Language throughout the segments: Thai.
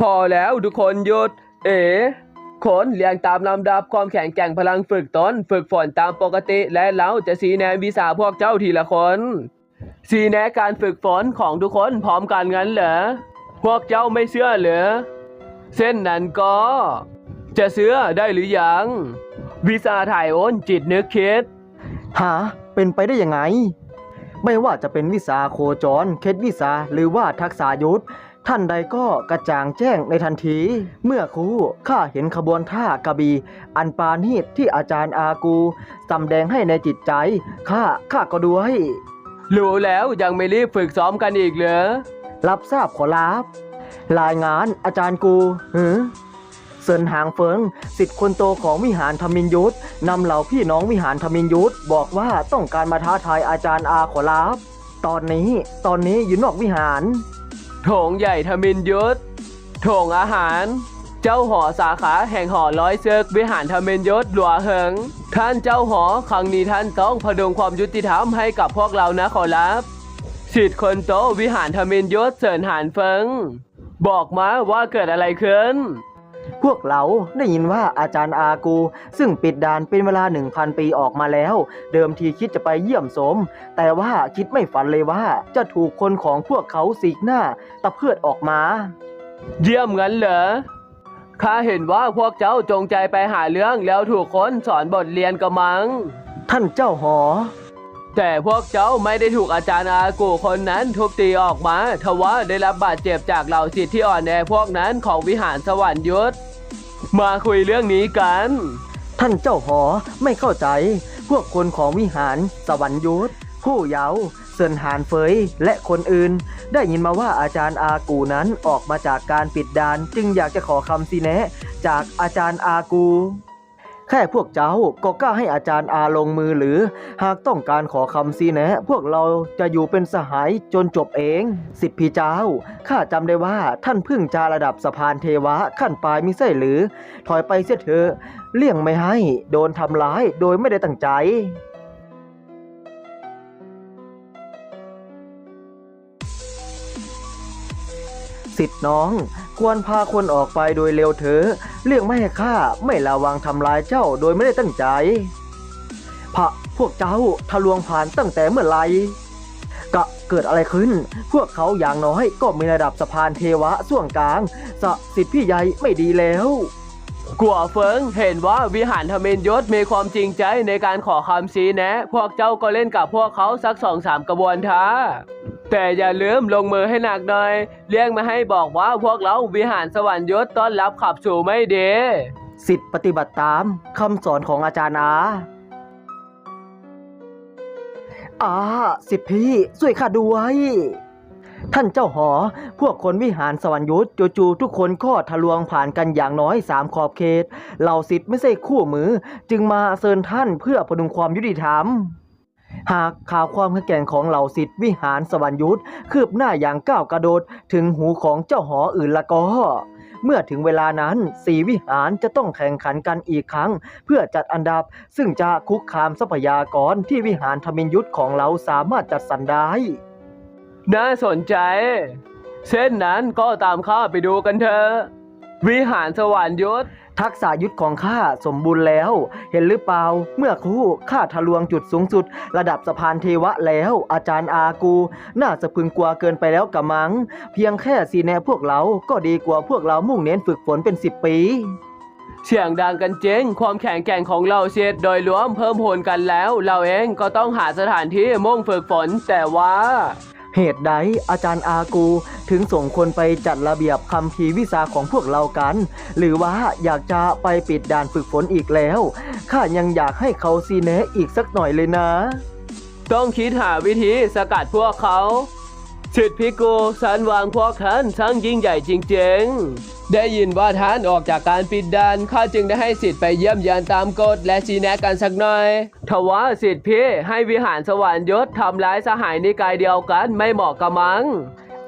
พอแล้วทุกคนหยุด เอ๋คนเรียงตามลำดับความแข็งแกร่งพลังฝึกตนฝึกฝนตามปกติและเราจะสีแนวิสาพวกเจ้าทีละคนสีแนการฝึกฝนของทุกคนพร้อมกันงั้นเหรอพวกเจ้าไม่เชื่อเหรอเส้นนั้นก็ จะเชื่อได้หรือยัง วิสาถ่ายโอนจิตนึกคิดหาเป็นไปได้ยังไง ไม่ว่าจะเป็นวิสาโคจร เคล็ดวิสาหรือว่าทักษายุทธ ท่านใดก็กระจ่างแจ้งในทันที เมื่อครูข้าเห็นขบวนท่ากระบีอันปานีตที่อาจารย์อากูสำแดงให้ในจิตใจข้าข้าก็ด้วยรู้แล้วยังไม่รีบฝึกซ้อมกันอีกเหรอรับทราบขอรับรายงานอาจารย์กูหือเซินหางเฟิงสิทธิ์คนโตของวิหารธรรมินยุทธนำเหล่าพี่น้องวิหารธรรมินยุทธบอกว่าต้องการมาท้าทายอาจารย์อาขอรับตอนนี้ตอนนี้อยู่นอกวิหาร โถงใหญ่ทมินยุทธโถงอาหาร เจ้าหอสาขาแห่งหอร้อยเซิกวิหารทมินยุทธหลัวเหิง ท่านเจ้าหอครั้งนี้ท่านต้องพดุงความยุติธรรมให้กับพวกเรานะขอรับสิทธิ์คนโตวิหารทมินยุทธเสินหานเฟิง บอกมาว่าเกิดอะไรขึ้น พวกเราได้ยินว่าอาจารย์อากู ซึ่งปิดด่านเป็นเวลา 1,000 ปีออกมาแล้ว เดิมทีคิดจะไปเยี่ยมสม แต่ว่าคิดไม่ฝันเลยว่าจะถูกคนของพวกเขาสีกหน้า ตะเพือดออกมา เยี่ยมงั้นเหรอข้าเห็นว่าพวกเจ้าจงใจไปหาเรื่องแล้วถูกคนสอนบทเรียนกระมัง ท่านเจ้าหอ แต่พวกเจ้าไม่ได้ถูกอาจารย์อากูคนนั้นทุบตีออกมาทว่าได้รับบาดเจ็บจากเหล่าศิษย์ที่อ่อนแอพวกนั้นของวิหารสวรรค์ยุทธ มาคุยเรื่องนี้กัน ท่านเจ้าหอไม่เข้าใจ พวกคนของวิหาร สวรรค์ยุทธผู้เยาว์เซินหานเฟยและคนอื่น ได้ยินมาว่าอาจารย์อากูนั้นออกมาจากการปิดด่าน จึงอยากจะขอคำสีแนะ จากอาจารย์อากู แค่พวกเจ้าก็กล้าให้อาจารย์อาลงมือหรือ หากต้องการขอคำซีแนะ พวกเราจะอยู่เป็นสหายจนจบเอง สิทธิพี่เจ้า ข้าจำได้ว่าท่านพิ่งจะระดับสะพานเทวะขั้นปลายมิใช่หรือ ถอยไปเสียเถอะเลี่ยงไม่ให้โดนทำร้ายโดยไม่ได้ตั้งใจสิทธิ์น้อง ควรพาคนออกไปโดยเร็วเถอะ เลี่ยงไม่ให้ข้าไม่ระวังทำร้ายเจ้าโดยไม่ได้ตั้งใจ พระพวกเจ้าทะลวงผ่านตั้งแต่เมื่อไหร่กะเกิดอะไรขึ้น พวกเขาอย่างน้อยก็มีระดับสะพานเทวะส่วงกลางสะสิทธิ์พี่ใหญ่ไม่ดีแล้วกัวเฟิงเห็นว่าวิหารทมินยศมีความจริงใจในการขอคำชี้แนะ พวกเจ้าก็เล่นกับพวกเขาสักสองสามกระบวนท่า แต่อย่าลืมลงมือให้หนักหน่อยเลี้ยงมาให้บอกว่าพวกเราวิหารสวรรค์ยศต้อนรับขับสู่ไม่เดสิทธิ์ปฏิบัติตามคำสอนของอาจารย์อาอาสิทธิพี่ช่วยข้าด้วย ท่านเจ้าหอ พวกคนวิหารสวรรยุทธ์จู่ๆทุกคนก็ทะลวงผ่านกันอย่างน้อยสามขอบเขตเหล่าสิทธิ์ไม่ใช่คู่มือ จึงมาเชิญท่านเพื่อพดุงความยุติธรรม หากข่าวความแข่งของเหล่าสิทธิ์วิหารสวรรยุทธ์คืบหน้าอย่างก้าวกระโดดถึงหูของเจ้าหออื่นละก็เมื่อถึงเวลานั้นสีวิหารจะต้องแข่งขันกันอีกครั้ง เพื่อจัดอันดับ ซึ่งจะคุกคามทรัพยากรที่วิหารธมินยุทธของเราสามารถจัดสรรได้น่าสนใจเส้นนั้นก็ตามข้าไปดูกันเถอะวิหารสวรรค์ยศ ทักษะยุทธของข้าสมบูรณ์แล้ว เห็นหรือเปล่า เมื่อครู่ข้าทะลวงจุดสูงสุด ระดับสะพานเทวะแล้ว อาจารย์อากู น่าจะพึงกลัวเกินไปแล้วกะมัง เพียงแค่สีแนพวกเราก็ดีกว่าพวกเรามุ่งเน้นฝึกฝนเป็นสิบปีเสียงดังกันเจ๊งความแข็งแกร่งของเราเสียดโดยรวมเพิ่มพูนกันแล้ว เราเองก็ต้องหาสถานที่มุ่งฝึกฝนแต่ว่า เหตุใดอาจารย์อากู ถึงส่งคนไปจัดระเบียบคำพีวิชาของพวกเรากัน หรือว่าอยากจะไปปิดด่านฝึกฝนอีกแล้วข้ายังอยากให้เขาซีเนะอีกสักหน่อยเลยนะ ต้องคิดหาวิธีสกัดพวกเขา สิทธิพิกูสันวางพวกท่านช่างยิ่งใหญ่จริงๆ ได้ยินว่าท่านออกจากการปิดด่านข้าจึงได้ให้สิทธิ์ไปเยี่ยมยานตามกฎและชี้แนะกันสักหน่อย ทว่าสิทธิพี่ให้วิหารสวรรค์ยศทำร้ายสหายนิกายเดียวกันไม่เหมาะกะมัง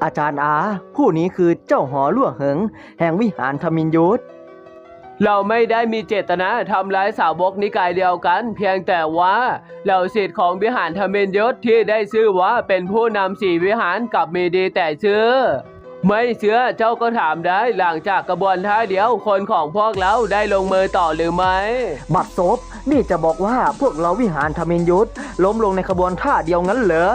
อาจารย์อา ผู้นี้คือเจ้าหอลั่วเหิง แห่งวิหารธมินยุทธ เราไม่ได้มีเจตนาทำร้ายสาวกนิกายเดียวกัน เพียงแต่ว่าเหล่าศิษย์ของวิหารธรรมินยศที่ได้ชื่อว่าเป็นผู้นำสี่วิหารกลับมีดีแต่ชื่อ ไม่เชื่อเจ้าก็ถามได้หลังจากกระบวนท่าเดียวคนของพวกเราได้ลงมือต่อหรือไม่ บัดซบนี่จะบอกว่าพวกเราวิหารธมินยุทธล้มลงในขบวนท่าเดียวงั้นเหรอ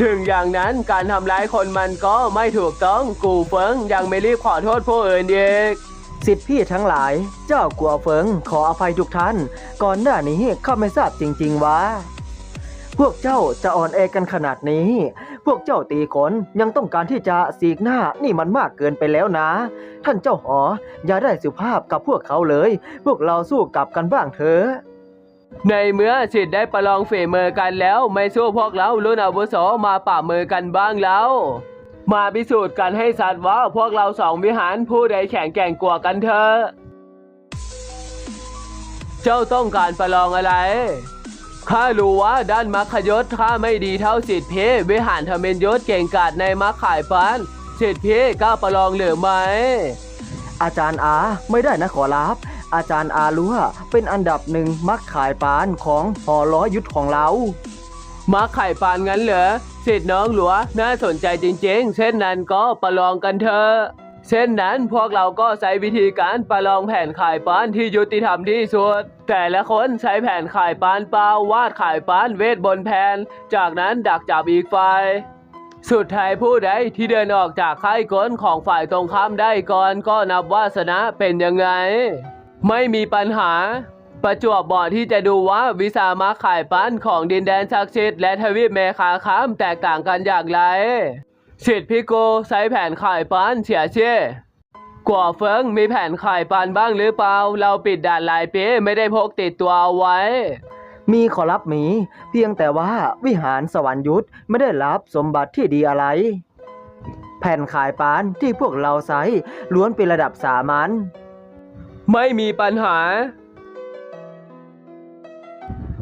ถึงอย่างนั้นการทำร้ายคนมันก็ไม่ถูกต้องกูเฟิงยังไม่รีบขอโทษผู้อื่นอีกสิทธิพี่ทั้งหลาย เจ้ากัวเฟิงขออภัยทุกท่าน ก่อนหน้านี้ข้าไม่ทราบจริง ๆ ว่า พวกเจ้าจะอ่อนแอกันขนาดนี้ พวกเจ้าตีขนยังต้องการที่จะสีกหน้านี่มันมากเกินไปแล้วนะ ท่านเจ้าหออย่าได้สุภาพกับพวกเขาเลย พวกเราสู้กลับกันบ้างเถอะ ในเมื่อสิทธิ์ได้ประลองฝีมือกันแล้ว ไม่สู้พวกเรารุ่นอาวุโสมาป่ามือกันบ้างแล้ว มาพิสูจน์กันให้สัตว์ว่าพวกเราสองวิหารผู้ใดแข็งแกร่งกว่ากันเถอะเจ้าต้องการประลองอะไรข้ารู้ว่าด้านมัคคยศข้าไม่ดีเท่าสิทธิเพวิหารทำเป็นยศเก่งกาจในมัคขายปานสิทธิเพกล้าประลองหรือไม่อาจารย์อาไม่ได้นะขอรับ อาจารย์อารู้ว่าเป็นอันดับหนึ่งมักขายปานของหอร้อยุทธของเรามาไข่ปานงั้นเหรอสิทธิ์น้องหลัวน่าสนใจจริง ๆ เช่นนั้นก็ประลองกันเถอะเช่นนั้นพวกเราก็ใช้วิธีการประลองแผนขายปานที่ยุติธรรมที่สุด แต่ละคนใช้แผนขายปานเปล่าวาดขายปานเวทบนแผน จากนั้นดักจับอีกฝ่ายสุดท้ายผู้ใดที่เดินออกจากค่ายกลของฝ่ายตรงข้ามได้ก่อนก็นับว่าชนะเป็นยังไง ไม่มีปัญหา ประจวบเหมาะที่จะดูว่าวิสามาขายปั้นของดินแดนศักดิ์สิทธิ์และทวีปเมคาค้ามแตกต่างกันอย่างไรสิทธิ์พี่โกใช้แผนขายปั้นเฉียเช่กว่าเฟิงมีแผนขายปันบ้างหรือเปล่า เราปิดด่านหลายปีไม่ได้พกติดตัวเอาไว้ มีขอรับหมี เพียงแต่ว่าวิหารสวรรค์ยุทธไม่ได้รับสมบัติที่ดีอะไร แผ่นขายปานที่พวกเราใช้ล้วนเป็นระดับสามัญ ไม่มีปัญหา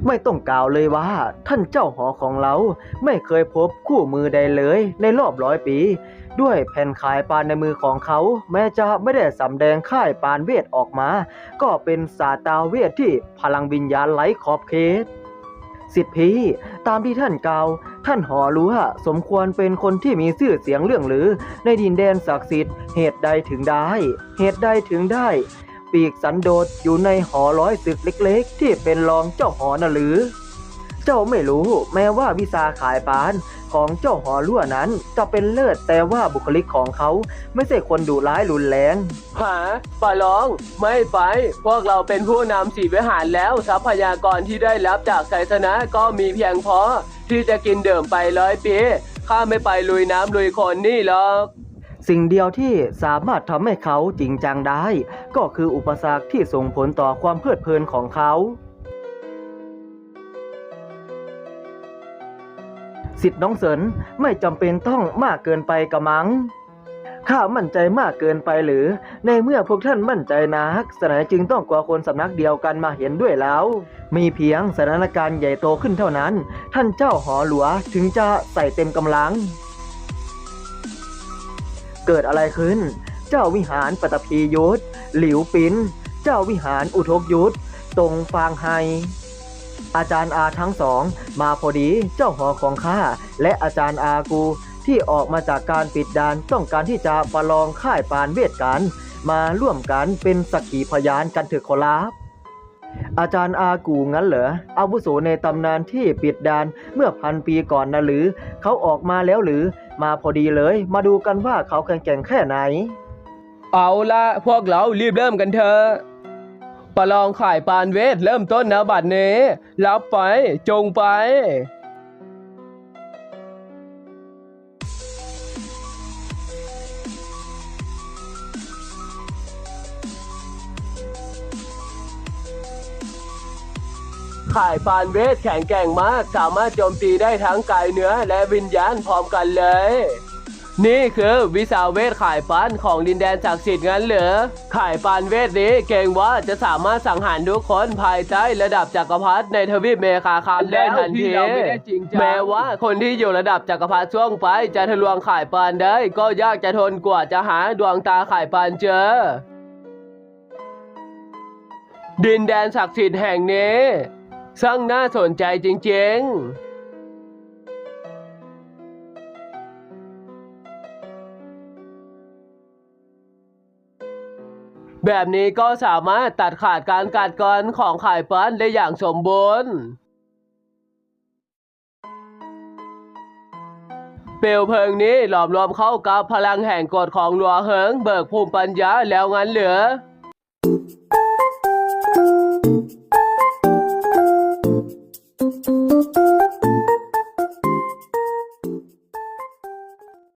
ไม่ต้องกล่าวเลยว่า ท่านเจ้าหอของเราไม่เคยพบคู่มือใดเลยในรอบร้อยปี ด้วยแผ่นขายปานในมือของเขา แม้จะไม่ได้สำแดงค่ายปานเวทออกมา ก็เป็นสาตาเวทที่พลังวิญญาณไหลขอบเขตสิทธิพี่ตามที่ท่านกล่าว ท่านหอรู้ว่าสมควรเป็นคนที่มีชื่อเสียงเรื่องหรือ ในดินแดนศักดิ์สิทธิ์เหตุใดถึงได้ เหตุใดถึงได้ ปีกสันโดษอยู่ในหอร้อยศึกเล็กๆ ที่เป็นรองเจ้าหอน่ะหรือ เจ้าไม่รู้แม้ว่าวิสาขายปานของเจ้าหอลั่วนั้นจะเป็นเลิศแต่ว่าบุคลิกของเขาไม่ใช่คนดุร้ายรุนแรงหาปะลองไม่ไป พวกเราเป็นผู้นำสีวิหารแล้วทรัพยากรที่ได้รับจากไสยชนะก็มีเพียงพอที่จะกินเดิมไปร้อยปีข้าไม่ไปลุยน้ำลุยคนนี่หรอก สิ่งเดียวที่สามารถทำให้เขาจริงจังได้ ก็คืออุปสรรคที่ส่งผลต่อความเพลิดเพลินของเขา สิทธิ์น้องเสนไม่จำเป็นต้องมากเกินไปกระมังข้ามั่นใจมากเกินไปหรือ ในเมื่อพวกท่านมั่นใจนักสนายจึงต้องกลัวคนสำนักเดียวกันมาเห็นด้วยแล้ว มีเพียงสถานการณ์ใหญ่โตขึ้นเท่านั้น ท่านเจ้าหอหลวงถึงจะใส่เต็มกำลัง เกิดอะไรขึ้น เจ้าวิหารปตพียุทธหลิวปินเจ้าวิหารอุทกยุทธตรงฟางไฮอาจารย์อาทั้งสอง มาพอดีเจ้าหอของข้าและอาจารย์อากูที่ออกมาจากการปิดด่านต้องการที่จะประลองค่ายปานเวทกัน มาร่วมกันเป็นสักขีพยานกันเถอะขอรับ อาจารย์อากูงั้นเหรออาวุโสในตำนานที่ปิดดานเมื่อพันปีก่อนนะหรือ เขาออกมาแล้วหรือ มาพอดีเลย มาดูกันว่าเขาแข็งแกร่งแค่ไหน เอาละพวกเรารีบเริ่มกันเถอะประลองขายปานเวทเริ่มต้นนะบัดนี้ รับไป จงไป ขายปานเวทแข็งแกร่งมาก สามารถโจมตีได้ทั้งกายเนื้อและวิญญาณพร้อมกันเลย นี่คือวิสาเวทขายปานของดินแดนศักดิ์สิทธิ์งั้นเหรอขายปานเวทนี้เก่งว่าจะสามารถสังหารทุกคนภายใต้ระดับจักรพรรดิในทวีปเมคาคามได้ทันทีแล้วที่เราไม่ได้จริงจังแม้ว่าคนที่อยู่ระดับจักรพรรดิช่วงไปจะทะลวงขายปานได้ ก็ยากจะทนกว่าจะหาดวงตาขายปานเจอดินแดนศักดิ์สิทธิ์แห่งนี้ ซึ่งน่าสนใจจริงๆแบบนี้ก็สามารถตัดขาดการกัดกันของไข่ปั้นได้อย่างสมบูรณ์ เปลวเพลิงนี้หลอมรวมเข้ากับพลังแห่งกฎของหลัวเหิงเบิกภูมิปัญญาแล้วงั้นเหลือ